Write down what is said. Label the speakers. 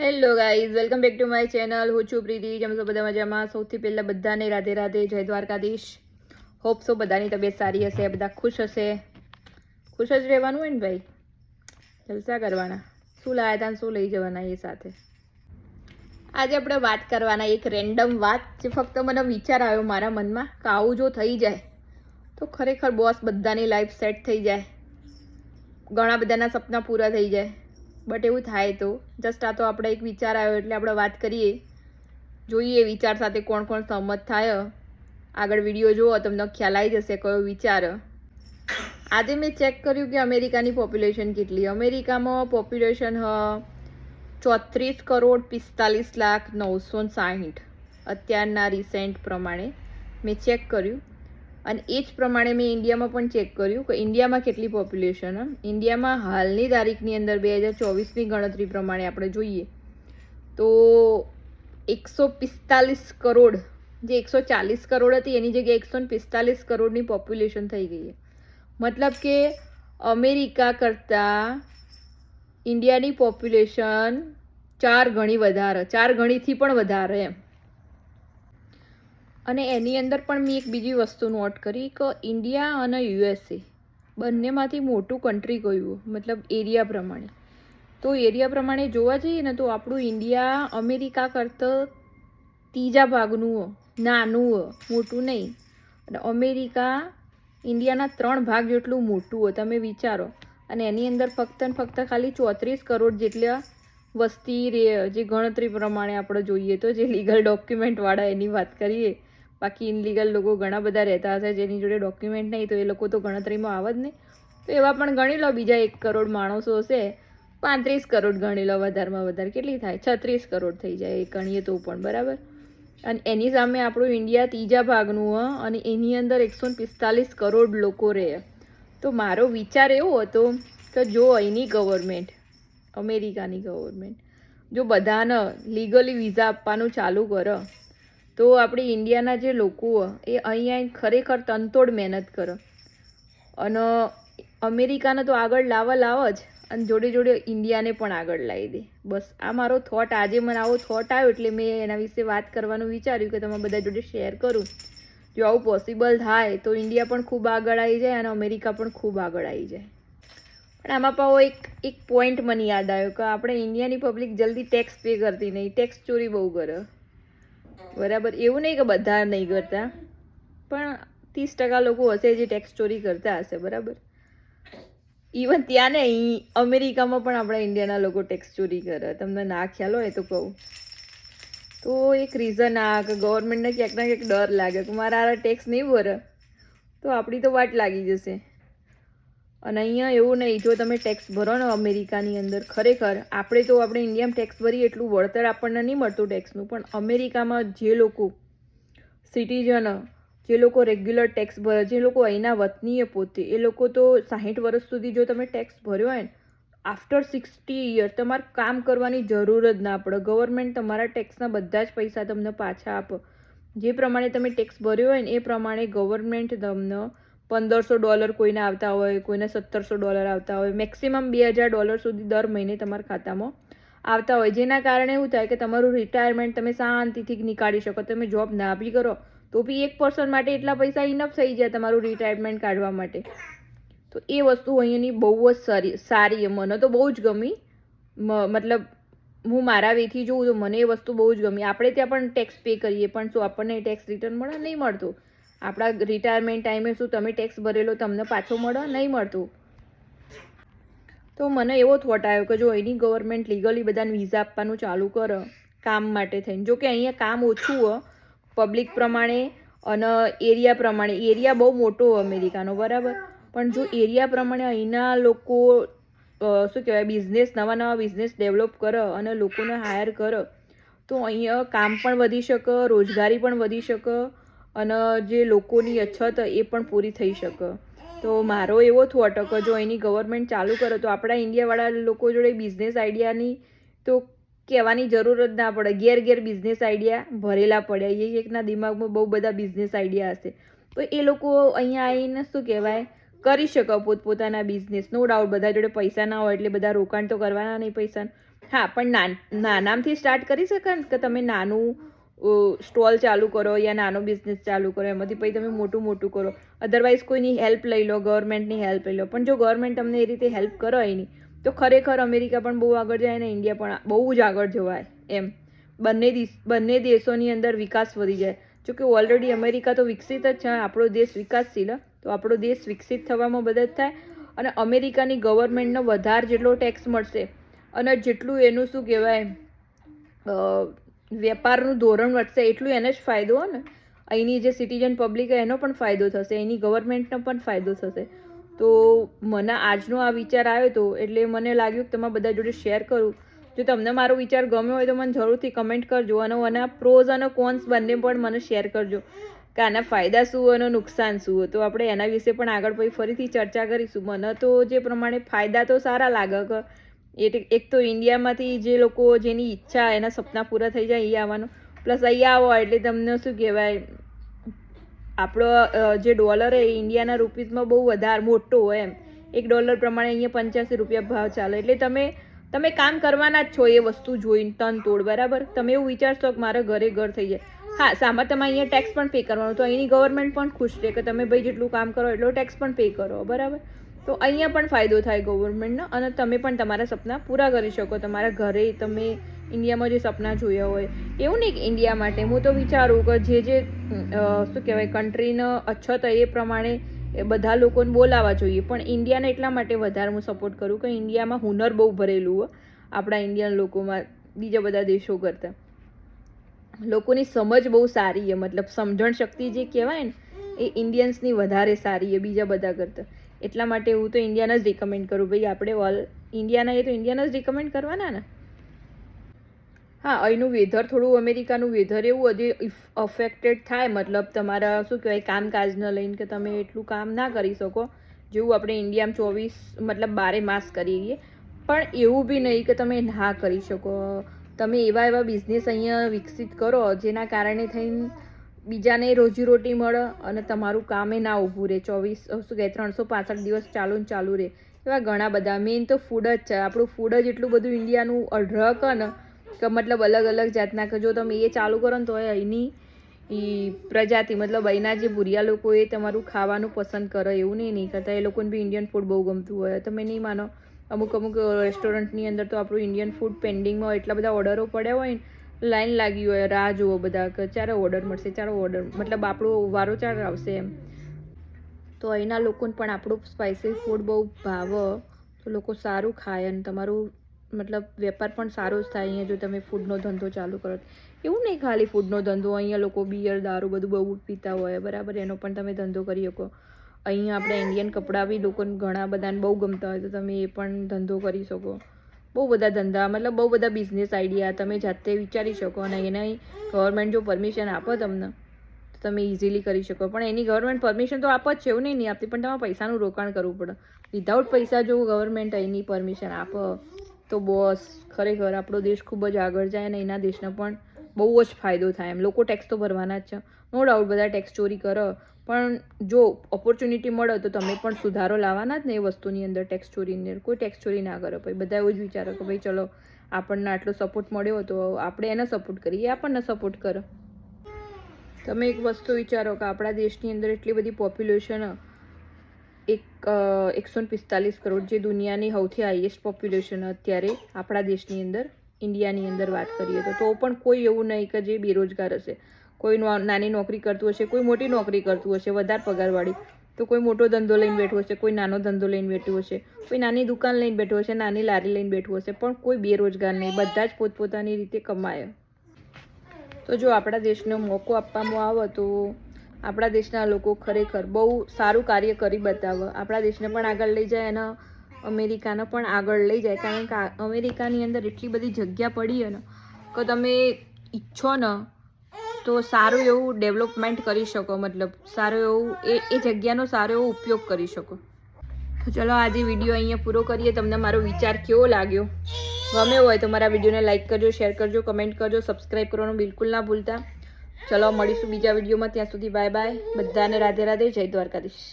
Speaker 1: Hello guys welcome back to my channel હું છું પ્રીતિ. જેમ છો? બધા મજામાં? સૌથી પહેલાં બધાને રાધે રાધે જય દ્વારકાધીશ. હોપ સો બધાની તબિયત સારી હશે, બધા ખુશ હશે. ખુશ જ રહેવાનું હોય ને ભાઈ? જલસા કરવાના. શું લાયા હતા શું લઈ જવાના એ સાથે? આજે આપણે વાત કરવાના એક રેન્ડમ વાત જે ફક્ત મને વિચાર આવ્યો મારા મનમાં કે આવું જો થઈ જાય, તો ખરેખર બોસ બધાની લાઈફ સેટ થઈ જાય. ઘણા બધાના સપના પૂરા થઈ જાય. બટ એવું થાય તો. જસ્ટ આ તો આપણે એક વિચાર આવ્યો એટલે આપણે વાત કરીએ. જોઈએ વિચાર સાથે કોણ કોણ સહમત થાય. આગળ વીડિયો જુઓ, તમને ખ્યાલ આવી જશે કયો વિચાર. આજે મેં ચેક કર્યું કે અમેરિકાની પોપ્યુલેશન કેટલી. અમેરિકામાં પોપ્યુલેશન હ, ચોત્રીસ કરોડ પિસ્તાલીસ લાખ નવસો સાહીઠ. અત્યારના રિસેન્ટ પ્રમાણે મેં ચેક કર્યું. અને એ જ પ્રમાણે મેં ઇન્ડિયામાં પણ ચેક કર્યું કે ઇન્ડિયામાં કેટલી પોપ્યુલેશન ઇન્ડિયામાં હાલની તારીખની અંદર બે હજાર ચોવીસની ગણતરી પ્રમાણે આપણે જોઈએ તો એકસો પિસ્તાલીસ કરોડ, જે એકસો ચાલીસ કરોડ હતી એની જગ્યાએ એકસો પિસ્તાલીસ કરોડની પોપ્યુલેશન થઈ ગઈ મતલબ કે અમેરિકા કરતાં ઇન્ડિયાની પોપ્યુલેશન ચાર ગણી વધારે, ચાર ગણીથી પણ વધારે એમ. અને એની અંદર પણ મેં એક બીજી વસ્તુ નોટ કરી કે ઇન્ડિયા અને યુએસએ બંનેમાંથી મોટું કન્ટ્રી કયું? મતલબ એરિયા પ્રમાણે. તો એરિયા પ્રમાણે જોવા જઈએ ને તો આપણું ઇન્ડિયા અમેરિકા કરતાં ત્રીજા ભાગનું નાનું મોટું નહીં. અને અમેરિકા ઇન્ડિયાના ત્રણ ભાગ જેટલું મોટું હોય, તમે વિચારો. અને એની અંદર ફક્ત ને ફક્ત ખાલી ચોત્રીસ કરોડ જેટલા વસ્તી રે, જે ગણતરી પ્રમાણે આપણે જોઈએ તો જે લીગલ ડોક્યુમેન્ટવાળા એની વાત કરીએ બાકી ઇનલીગલ લોકો ઘણા બધા રહેતા હશે, જેની જોડે ડોક્યુમેન્ટ નહીં, તો એ લોકો તો ગણતરીમાં આવે જ નહીં. તો એવા પણ ગણી લો, બીજા એક કરોડ માણસો હશે, પાંત્રીસ કરોડ ગણી લો વધારમાં વધારે, કેટલી થાય? છત્રીસ કરોડ થઈ જાય, એ ગણીએ તો પણ, બરાબર? અને એની સામે આપણું ઇન્ડિયા ત્રીજા ભાગનું, હ, અને એની અંદર એકસો પિસ્તાલીસ કરોડ લોકો રહે. તો મારો વિચાર એવો હતો કે જો અહીંની ગવર્મેન્ટ અમેરિકાની ગવર્મેન્ટ જો બધાને લીગલી વિઝા આપવાનું ચાલુ કરે તો આપણે ઇન્ડિયાના જે લોકો એ અહીંયા ખરેખર તનતોડ મહેનત કરે. અને અમેરિકાને તો આગળ લાવવા લાવ જ, અને જોડે જોડે ઇન્ડિયાને પણ આગળ લાવી દે. બસ, આ મારો થોટ આજે મને આવો થોટ આવ્યો એટલે મેં એના વિશે વાત કરવાનું વિચાર્યું કે તમે બધા જોડે શેર કરું. જો આવું પોસિબલ થાય તો ઇન્ડિયા પણ ખૂબ આગળ આવી જાય અને અમેરિકા પણ ખૂબ આગળ આવી જાય. પણ આમાં પાછો એક એક પોઈન્ટ મને યાદ આવ્યો કે આપણે ઇન્ડિયાની પબ્લિક જલ્દી ટેક્સ પે કરતી નહીં ટેક્સ ચોરી બહુ કરે. બરાબર, એવું નહીં કે બધા નહીં કરતા, પણ ત્રીસ ટકા લોકો હશે જે ટેક્સ ચોરી કરતા હશે, બરાબર? ઇવન ત્યાં ને અહીં અમેરિકામાં પણ આપણા ઇન્ડિયાના લોકો ટેક્સ ચોરી કરે. તમને ના ખ્યાલ હોય તો કહું. તો એક રીઝન આ કે ગવર્મેન્ટને ક્યાંક ના ક્યાંક ડર લાગે કે મારા આ ટેક્સ નહીં ભરે, તો આપણી તો વાટ લાગી જશે. અને અહીંયા એવું નહીં, જો તમે ટેક્સ ભરો ને અમેરિકાની અંદર, ખરેખર આપણે તો આપણે ઇન્ડિયામાં ટેક્સ ભરીએ એટલું વળતર આપણને નહીં મળતું ટેક્સનું પણ અમેરિકામાં જે લોકો સિટીઝન જે લોકો રેગ્યુલર ટેક્સ ભરે, જે લોકો અહીંના વતનીએ પોતે, એ લોકો તો સાહીઠ વર્ષ સુધી જો તમે ટેક્સ ભર્યો હોય ને આફ્ટર સિક્સટી યર તમારે કામ કરવાની જરૂર જ ના પડે. ગવર્મેન્ટ તમારા ટેક્સના બધા જ પૈસા તમને પાછા આપે. જે પ્રમાણે તમે ટેક્સ ભર્યો હોય ને, એ પ્રમાણે ગવર્મેન્ટ તમને પંદરસો ડોલર કોઈને આવતા હોય, કોઈને સત્તરસો ડોલર આવતા હોય, મેક્સિમમ બે હજાર ડોલર સુધી દર મહિને તમારા ખાતામાં આવતા હોય. જેના કારણે એવું થાય કે તમારું રિટાયરમેન્ટ તમે શાંતિથી નીકાળી શકો, તમે જોબ ના બી કરો, તો બી એક પર્સન માટે એટલા પૈસા ઇનફ થઈ જાય તમારું રિટાયરમેન્ટ કાઢવા માટે. તો એ વસ્તુ અહીંયાની બહુ જ સારી સારી મને તો બહુ જ ગમી. મતલબ હું મારા વેથી જોઉં તો મને એ વસ્તુ બહુ જ ગમી. આપણે ત્યાં પણ ટેક્સ પે કરીએ પણ શું આપણને ટેક્સ રિટર્ન મળે? નહીં મળતું. આપણા રિટાયરમેન્ટ ટાઈમે શું તમે ટેક્સ ભરેલો તમને પાછો મળે? નહીં મળતું. તો મને એવો થોટ આવ્યો કે જો અહીંની ગવર્મેન્ટ લીગલી બધાને વિઝા આપવાનું ચાલુ કરે, કામ માટે થઈને. જો કે અહીંયા કામ ઓછું હોય પબ્લિક પ્રમાણે અને એરિયા પ્રમાણે. એરિયા બહુ મોટો અમેરિકાનો, બરાબર? પણ જો એરિયા પ્રમાણે અહીંના લોકો શું કહેવાય બિઝનેસ નવા નવા બિઝનેસ ડેવલપ કરો અને લોકોને હાયર કરો, તો અહીંયા કામ પણ વધી શકે, રોજગારી પણ વધી શકે અને જે લોકોની અછત એ પણ પૂરી થઈ શકે. તો મારો એવો થોટ કે જો એની ગવર્મેન્ટ ચાલુ કરે તો આપણા ઇન્ડિયાવાળા લોકો જોડે બિઝનેસ આઈડિયાની તો કહેવાની જરૂર જ ના પડે. ઘેર ઘેર બિઝનેસ આઈડિયા ભરેલા પડ્યા. એ એકના દિમાગમાં બહુ બધા બિઝનેસ આઈડિયા હશે. તો એ લોકો અહીંયા આવીને શું કહેવાય? કરી શકે પોતપોતાના બિઝનેસ નો ડાઉટ બધા જોડે પૈસા ના હોય એટલે બધા રોકાણ તો કરવાના નહીં પૈસા હા, પણ નાન નાનામથી સ્ટાર્ટ કરી શકાય ને? કે તમે નાનું સ્ટોલ ચાલુ કરો યા નાનો બિઝનેસ ચાલુ કરો, એમાંથી પછી તમે મોટું મોટું કરો. અધરવાઇઝ કોઈની હેલ્પ લઈ લો ગવર્મેન્ટની હેલ્પ લઈ લો. પણ જો ગવર્મેન્ટ તમને એ રીતે હેલ્પ કરો એની તો ખરેખર અમેરિકા પણ બહુ આગળ જાય અને ઇન્ડિયા પણ બહુ જ આગળ જવાય એમ. બંને બંને દેશોની અંદર વિકાસ વધી જાય. જોકે ઓલરેડી અમેરિકા તો વિકસિત જ છે, આપણો દેશ વિકાસશીલ તો આપણો દેશ વિકસિત થવામાં મદદ થાય અને અમેરિકાની ગવર્મેન્ટનો વધારે જેટલો ટેક્સ મળશે અને જેટલું એનું શું કહેવાય વેપારનું ધોરણ વધશે એટલું એને જ ફાયદો ને? અહીંની જે સિટીઝન પબ્લિક એનો પણ ફાયદો થશે, એની ગવર્મેન્ટનો પણ ફાયદો થશે. તો મને આજનો આ વિચાર આવ્યો હતો એટલે મને લાગ્યું કે તમારા બધા જોડે શેર કરું. જો તમને મારો વિચાર ગમ્યો હોય તો મને જરૂરથી કમેન્ટ કરજો અને આના પ્રોઝ અને કોન્સ બંને પણ મને શેર કરજો કે આના ફાયદા શું અને નુકસાન શું તો આપણે એના વિશે પણ આગળ પછી ફરીથી ચર્ચા કરીશું. મને તો જે પ્રમાણે ફાયદા તો સારા લાગે કે એ એક તો ઇન્ડિયામાંથી જે લોકો જેની ઈચ્છા, એના સપના પૂરા થઈ જાય અહીંયા આવવાનું. પ્લસ અહીંયા આવો, એટલે તમને શું કહેવાય, આપણો જે ડોલર એ ઇન્ડિયાના રૂપીઝમાં બહુ વધારે મોટો હોય એમ. એક ડોલર પ્રમાણે અહીંયા પંચ્યાસી રૂપિયા ભાવ ચાલે. એટલે તમે તમે કામ કરવાના જ છો એ વસ્તુ જોઈને તન તોડ, બરાબર? તમે એવું વિચારશો કે મારે ઘરે ઘર થઈ જાય. હા, સામા તમે અહીંયા ટેક્સ પણ પે કરવાનો. તો અહીંની ગવર્મેન્ટ પણ ખુશ છે કે તમે ભાઈ જેટલું કામ કરો એટલો ટેક્સ પણ પે કરો, બરાબર? તો અહીંયા પણ ફાયદો થાય ગવર્મેન્ટનો અને તમે પણ તમારા સપના પૂરા કરી શકો. તમારા ઘરે તમે ઇન્ડિયામાં જે સપના જોયા હોય, એવું નહીં કે ઇન્ડિયા માટે. હું તો વિચારું કે જે જે શું કહેવાય કન્ટ્રીનો અછત એ પ્રમાણે એ બધા લોકોને બોલાવવા જોઈએ. પણ ઇન્ડિયાને એટલા માટે વધારે હું સપોર્ટ કરું કે ઇન્ડિયામાં હુનર બહુ ભરેલું હોય આપણા ઇન્ડિયન લોકોમાં, બીજા બધા દેશો કરતાં. લોકોની સમજ બહુ સારી છે. મતલબ સમજણ શક્તિ જે કહેવાય ને, એ ઇન્ડિયન્સની વધારે સારી છે બીજા બધા કરતાં. એટલા માટે હું તો ઇન્ડિયાને જ રિકમેન્ડ કરું. ભાઈ, આપણે ઓલ ઇન્ડિયાના એ તો ઇન્ડિયાને જ રિકમેન્ડ કરવાના ને? હા, અહીંનું વેધર થોડું અમેરિકાનું વેધર એવું હજી અફેક્ટેડ થાય, મતલબ તમારા શું કહેવાય કામકાજને લઈને કે તમે એટલું કામ ના કરી શકો. જેવું આપણે ઇન્ડિયામાં ચોવીસ, મતલબ બારે માસ કરીએ. પણ એવું બી નહીં કે તમે ના કરી શકો. તમે એવા એવા બિઝનેસ અહીંયા વિકસિત કરો, જેના કારણે થઈને બીજાને રોજીરોટી મળે અને તમારું કામે ના ઊભું રહે. ચોવીસ શું કહે ત્રણસો પાસઠ દિવસ ચાલુ ને ચાલુ રહે. એવા ઘણા બધા. મેઇન તો ફૂડ જ છે. આપણું ફૂડ જ એટલું બધું ઇન્ડિયાનું અઢળક ને કે મતલબ અલગ અલગ જાતના કે જો તમે એ ચાલુ કરો ને તો અહીંની એ પ્રજાતિ, મતલબ અહીંના જે ભૂરિયા લોકો એ તમારું ખાવાનું પસંદ કરે એવું નહીં નહીં કરતા. એ લોકોને બી ઇન્ડિયન ફૂડ બહુ ગમતું હોય. તમે નહીં માનો, અમુક અમુક રેસ્ટોરન્ટની અંદર તો આપણું ઇન્ડિયન ફૂડ પેન્ડિંગમાં એટલા બધા ઓર્ડરો પડ્યા હોય ને લાઈન લાગી હોય, રાહ જુઓ બધા કે ચારો ઓર્ડર મળશે ચારો ઓર્ડર મતલબ આપણો વારો ચાર આવશે એમ. તો અહીંના લોકોને પણ આપણું સ્પાઇસી ફૂડ બહુ ભાવ. તો લોકો સારું ખાય અને તમારું મતલબ વેપાર પણ સારો જ થાય અહીંયા જો તમે ફૂડનો ધંધો ચાલુ કરો. એવું નહીં ખાલી ફૂડનો ધંધો, અહીંયા લોકો બિયર દારૂ બધું બહુ પીતા હોય, બરાબર? એનો પણ તમે ધંધો કરી શકો. અહીંયા આપણે ઇન્ડિયન કપડાં બી લોકોને ઘણા બધાને બહુ ગમતા હોય, તો તમે એ પણ ધંધો કરી શકો. બહુ બધા ધંધા, મતલબ બહુ બધા બિઝનેસ આઈડિયા તમે જાતે વિચારી શકો અને એના ગવર્મેન્ટ જો પરમિશન આપો તમને, તો તમે ઇઝીલી કરી શકો. પણ એની ગવર્મેન્ટ પરમિશન તો આપ જ છે એવું નહીં નહીં આપતી, પણ તમારે પૈસાનું રોકાણ કરવું પડે. વિધાઉટ પૈસા જો ગવર્મેન્ટ એની પરમિશન આપે, તો બોસ, ખરેખર આપણો દેશ ખૂબ જ આગળ જાય અને એના દેશને પણ બહુ જ ફાયદો થાય. એમ લોકો ટેક્સ તો ભરવાના જ છે. નો ડાઉટ બધા ટેક્સ ચોરી કરો પણ જો ઓપોર્ચ્યુનિટી મળે તો તમે પણ સુધારો લાવવાના જ ને એ વસ્તુની અંદર ટેક્સ અંદર કોઈ ટેક્સ ચોરી ના કરો. ભાઈ બધા એવું જ વિચારો કે ભાઈ ચલો, આપણને આટલો સપોર્ટ મળ્યો તો આપણે એને સપોર્ટ કરીએ આપણને સપોર્ટ કરો. તમે એક વસ્તુ વિચારો કે આપણા દેશની અંદર એટલી બધી પોપ્યુલેશન એક એકસો પિસ્તાલીસ કરોડ જે દુનિયાની સૌથી હાઈએસ્ટ પોપ્યુલેશન અત્યારે આપણા દેશની અંદર ઇન્ડિયાની અંદર વાત કરીએ તો તો પણ કોઈ એવું નહીં કે જે બેરોજગાર હશે. કોઈ નાની નોકરી કરતું હશે, કોઈ મોટી નોકરી કરતું હશે, વધારે પગારવાળી, તો કોઈ મોટો ધંધો લઈને બેઠું હશે, કોઈ નાનો ધંધો લઈને બેઠું હશે, કોઈ નાની દુકાન લઈને બેઠું હશે, નાની લારી લઈને બેઠું હશે, પણ કોઈ બેરોજગાર નહીં, બધા જ પોતપોતાની રીતે કમાય. તો જો આપણા દેશને મોકો આપવામાં આવે તો આપણા દેશના લોકો ખરેખર બહુ સારું કાર્ય કરી બતાવે. આપણા દેશને પણ આગળ લઈ જાય અને અમેરિકાને પણ આગળ લઈ જાય. કારણ કે અમેરિકાની અંદર એટલી બધી જગ્યા પડી ને કે તમે ઈચ્છો ને તો સારું એવું ડેવલપમેન્ટ કરી શકો, મતલબ સારું એવું એ એ જગ્યાનો સારો એવો ઉપયોગ કરી શકો. તો ચલો આજે વીડિયો અહીંયા પૂરો કરીએ. તમને મારો વિચાર કેવો લાગ્યો? ગમ્યો હોય તો મારા વિડીયોને લાઇક કરજો શેર કરજો કમેન્ટ કરજો સબસ્ક્રાઈબ કરવાનું બિલકુલ ના ભૂલતા. ચલો મળીશું બીજા વિડીયોમાં ત્યાં સુધી બાય બાય બધાને રાધે રાધે. જય દ્વારકાધીશ.